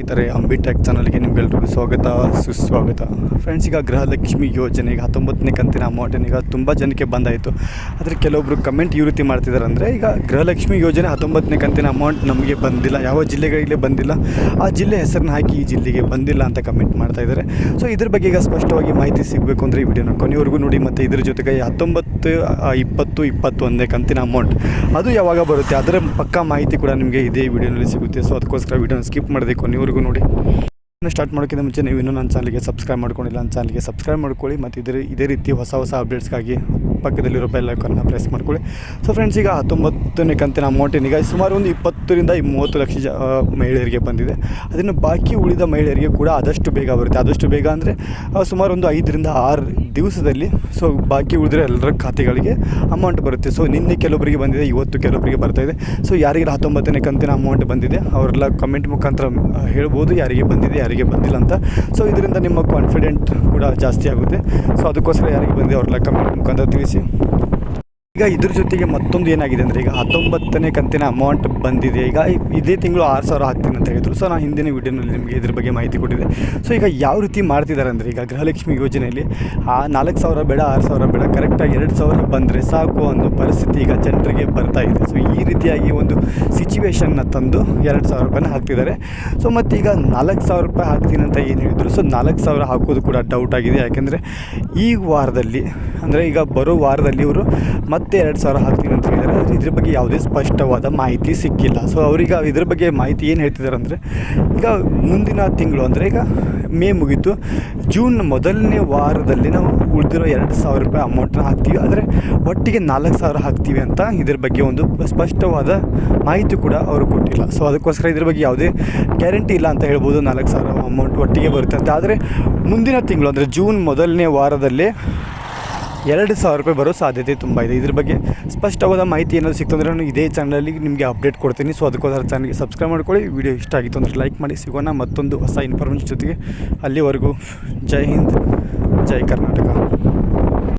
ಸ್ನೇಹಿತರೆ ಅಂಬಿ ಟೆಕ್ ಚಾನಲ್ಗೆ ನಿಮ್ಗೆಲ್ರಿಗೂ ಸ್ವಾಗತ, ಸುಸ್ವಾಗತ. ಫ್ರೆಂಡ್ಸ್ ಈಗ ಗೃಹಲಕ್ಷ್ಮಿ ಯೋಜನೆಗೆ ಹತ್ತೊಂಬತ್ತನೇ ಕಂತಿನ ಅಮೌಂಟನ್ನು ಈಗ ತುಂಬ ಜನಕ್ಕೆ ಬಂದಾಯಿತು. ಆದರೆ ಕೆಲವೊಬ್ಬರು ಕಮೆಂಟ್ ಈ ರೀತಿ ಮಾಡ್ತಿದ್ದಾರೆ ಅಂದರೆ, ಈಗ ಗೃಹಲಕ್ಷ್ಮಿ ಯೋಜನೆ ಹತ್ತೊಂಬತ್ತನೇ ಕಂತಿನ ಅಮೌಂಟ್ ನಮಗೆ ಬಂದಿಲ್ಲ, ಯಾವ ಜಿಲ್ಲೆಗಳಿಗೆ ಬಂದಿಲ್ಲ. ಆ ಜಿಲ್ಲೆ ಹೆಸರನ್ನ ಹಾಕಿ ಈ ಜಿಲ್ಲೆಗೆ ಬಂದಿಲ್ಲ ಅಂತ ಕಮೆಂಟ್ ಮಾಡ್ತಾ ಇದ್ದಾರೆ ಸೊ ಇದ್ರ ಬಗ್ಗೆ ಈಗ ಸ್ಪಷ್ಟವಾಗಿ ಮಾಹಿತಿ ಸಿಗಬೇಕು ಅಂದರೆ ಈ ವಿಡಿಯೋನ ಕೊನೆಯವರೆಗೂ ನೋಡಿ, ಮತ್ತು ಇದ್ರ ಜೊತೆಗೆ ಹತ್ತೊಂಬತ್ತು ಇಪ್ಪತ್ತು, ಇಪ್ಪತ್ತೊಂದನೇ ಕಂತಿನ ಅಮೌಂಟ್ ಅದು ಯಾವಾಗ ಬರುತ್ತೆ, ಅದರ ಪಕ್ಕಾ ಮಾಹಿತಿ ಕೂಡ ನಿಮಗೆ ಇದೇ ವಿಡಿಯೋನಲ್ಲಿ ಸಿಗುತ್ತೆ. ಸೊ ಅದಕ್ಕೋಸ್ಕರ ವಿಡಿಯೋನ ಸ್ಕಿಪ್ ಮಾಡದೆ ಕೊನೆವರೆಗೂ ನೋಡಿ. ಸ್ಟಾರ್ಟ್ ಮಾಡೋಕ್ಕಿಂತ ಮುಂಚೆ ನೀವು ಇನ್ನೂ ನನ್ನ ಚಾನಲ್ಗೆ ಸಬ್ಸ್ಕ್ರೈಬ್ ಮಾಡ್ಕೊಂಡಿಲ್ಲ, ನನ್ನ ಚಾನಲ್ಗೆ ಸಬ್ಸ್ಕ್ರೈಬ್ ಮಾಡ್ಕೊಳ್ಳಿ. ಮತ್ತು ಇದೇ ಇದೇ ರೀತಿ ಹೊಸ ಹೊಸ ಅಪ್ಡೇಟ್ಸ್ಗಾಗಿ ಪಕ್ಕದಲ್ಲಿರೋ ಬೆಲ್ ಐಕನ್ನ ಪ್ರೆಸ್ ಮಾಡ್ಕೊಳ್ಳಿ. ಸೊ ಫ್ರೆಂಡ್ಸ್ ಈಗ ಹತ್ತೊಂಬತ್ತನೇ ಕಂತಿನ ಅಮೌಂಟಿನ ಈಗ ಸುಮಾರು ಒಂದು ಇಪ್ಪತ್ತರಿಂದ ಮೂವತ್ತು ಲಕ್ಷ ಜ ಮಹಿಳೆಯರಿಗೆ ಬಂದಿದೆ. ಅದನ್ನು ಬಾಕಿ ಉಳಿದ ಮಹಿಳೆಯರಿಗೆ ಕೂಡ ಆದಷ್ಟು ಬೇಗ ಬರುತ್ತೆ. ಆದಷ್ಟು ಬೇಗ ಅಂದರೆ ಸುಮಾರು ಒಂದು ಐದರಿಂದ ಆರು ದಿವಸದಲ್ಲಿ ಸೊ ಬಾಕಿ ಉಳಿದ್ರೆ ಎಲ್ಲರ ಖಾತೆಗಳಿಗೆ ಅಮೌಂಟ್ ಬರುತ್ತೆ. ಸೊ ನಿನ್ನೆ ಕೆಲವೊಬ್ಬರಿಗೆ ಬಂದಿದೆ, ಇವತ್ತು ಕೆಲವೊಬ್ಬರಿಗೆ ಇದೆ. ಸೊ ಯಾರಿಗೆ ಹತ್ತೊಂಬತ್ತನೇ ಕಂತಿನ ಅಮೌಂಟ್ ಬಂದಿದೆ, ಅವರೆಲ್ಲ ಕಮೆಂಟ್ ಮುಖಾಂತರ ಹೇಳ್ಬೋದು ಯಾರಿಗೆ ಬಂದಿದೆ, ಯಾರಿಗೆ ಬಂದಿಲ್ಲ ಅಂತ. ಸೊ ಇದರಿಂದ ನಿಮ್ಮ ಕಾನ್ಫಿಡೆಂಟ್ ಕೂಡ ಜಾಸ್ತಿ ಆಗುತ್ತೆ. ಸೊ ಅದಕ್ಕೋಸ್ಕರ ಯಾರಿಗೆ ಬಂದಿದೆ, ಅವರೆಲ್ಲ ಕಮೆಂಟ್ ಮುಖಾಂತರ ತಿಳಿಸಿ. ಈಗ ಇದ್ರ ಜೊತೆಗೆ ಮತ್ತೊಂದು ಏನಾಗಿದೆ ಅಂದರೆ ಈಗ ಹತ್ತೊಂಬತ್ತನೇ ಕಂತಿನ ಅಮೌಂಟ್ ಬಂದಿದೆ. ಈಗ ಇದೇ ತಿಂಗಳು ಆರು ಸಾವಿರ ಹಾಕ್ತೀನಿ ಅಂತ ಹೇಳಿದ್ರು. ಸೊ ನಾನು ಹಿಂದಿನ ವೀಡಿಯೋನಲ್ಲಿ ನಿಮಗೆ ಇದ್ರ ಬಗ್ಗೆ ಮಾಹಿತಿ ಕೊಟ್ಟಿದೆ ಸೊ ಈಗ ಯಾವ ರೀತಿ ಮಾಡ್ತಿದ್ದಾರೆ ಅಂದರೆ ಈಗ ಗೃಹಲಕ್ಷ್ಮಿ ಯೋಜನೆಯಲ್ಲಿ, ಆ ನಾಲ್ಕು ಸಾವಿರ ಬೇಡ, ಆರು ಸಾವಿರ ಬೇಡ ಕರೆಕ್ಟಾಗಿ ಎರಡು ಸಾವಿರ ಬಂದರೆ ಸಾಕು ಅನ್ನೋ ಪರಿಸ್ಥಿತಿ ಈಗ ಜನರಿಗೆ ಬರ್ತಾ ಇದೆ. ಸೊ ಈ ರೀತಿಯಾಗಿ ಒಂದು ಸಿಚುವೇಶನ್ನ ತಂದು ಎರಡು ಸಾವಿರ ರೂಪಾಯಿನ ಹಾಕ್ತಿದ್ದಾರೆ ಸೊ ಮತ್ತು ಈಗ ನಾಲ್ಕು ಸಾವಿರ ರೂಪಾಯಿ ಹಾಕ್ತೀನಿ ಅಂತ ಏನು ಹೇಳಿದರು. ಸೊ ನಾಲ್ಕು ಸಾವಿರ ಹಾಕೋದು ಕೂಡ ಡೌಟ್ ಆಗಿದೆ. ಯಾಕೆಂದರೆ ಈ ವಾರದಲ್ಲಿ, ಅಂದರೆ ಈಗ ಬರೋ ವಾರದಲ್ಲಿ ಇವರು ಮತ್ತೆ ಎರಡು ಸಾವಿರ ಹಾಕ್ತೀನಿ ಅಂತ ಹೇಳಿದ್ದಾರೆ ಇದ್ರ ಬಗ್ಗೆ ಯಾವುದೇ ಸ್ಪಷ್ಟವಾದ ಮಾಹಿತಿ ಸಿಕ್ಕಿಲ್ಲ. ಸೊ ಅವ್ರೀಗ ಇದ್ರ ಬಗ್ಗೆ ಮಾಹಿತಿ ಏನು ಹೇಳ್ತಿದ್ದಾರೆ ಅಂದರೆ ಈಗ ಮುಂದಿನ ತಿಂಗಳು ಅಂದರೆ ಈಗ ಮೇ ಮುಗೀತು. ಜೂನ್ ಮೊದಲನೇ ವಾರದಲ್ಲಿ ನಾವು ಉಳಿದಿರೋ ಎರಡು ಸಾವಿರ ರೂಪಾಯಿ ಅಮೌಂಟ್ನ ಹಾಕ್ತೀವಿ. ಆದರೆ ಒಟ್ಟಿಗೆ ನಾಲ್ಕು ಸಾವಿರ ಹಾಕ್ತೀವಿ ಅಂತ ಇದ್ರ ಬಗ್ಗೆ ಒಂದು ಸ್ಪಷ್ಟವಾದ ಮಾಹಿತಿ ಕೂಡ ಅವರು ಕೊಟ್ಟಿಲ್ಲ. ಸೊ ಅದಕ್ಕೋಸ್ಕರ ಇದ್ರ ಬಗ್ಗೆ ಯಾವುದೇ ಗ್ಯಾರಂಟಿ ಇಲ್ಲ ಅಂತ ಹೇಳ್ಬೋದು. ನಾಲ್ಕು ಸಾವಿರ ಅಮೌಂಟ್ ಒಟ್ಟಿಗೆ ಬರುತ್ತೆ ಅಂತ. ಆದರೆ ಮುಂದಿನ ತಿಂಗಳು, ಅಂದರೆ ಜೂನ್ ಮೊದಲನೇ ವಾರದಲ್ಲಿ ಎರಡು ಸಾವಿರ ರೂಪಾಯಿ ಬರೋ ಸಾಧ್ಯತೆ ತುಂಬ ಇದೆ. ಇದ್ರ ಬಗ್ಗೆ ಸ್ಪಷ್ಟವಾದ ಮಾಹಿತಿ ಏನಾದರೂ ಸಿಕ್ತು ಅಂದರೆ ನಾನು ಇದೇ ಚಾನಲಲ್ಲಿ ನಿಮಗೆ ಅಪ್ಡೇಟ್ ಕೊಡ್ತೀನಿ. ಸೊ ಅದಕ್ಕೋಸ್ಕರ ಚಾನಲ್ಗೆ ಸಬ್ಸ್ಕ್ರೈಬ್ ಮಾಡ್ಕೊಳ್ಳಿ. ವಿಡಿಯೋ ಇಷ್ಟ ಆಗಿತ್ತು ಅಂದರೆ ಲೈಕ್ ಮಾಡಿ. ಸಿಗೋಣ ಮತ್ತೊಂದು ಹೊಸ ಇನ್ಫಾರ್ಮೇಷನ್ ಜೊತೆಗೆ. ಅಲ್ಲಿವರೆಗೂ ಜೈ ಹಿಂದ್, ಜೈ ಕರ್ನಾಟಕ.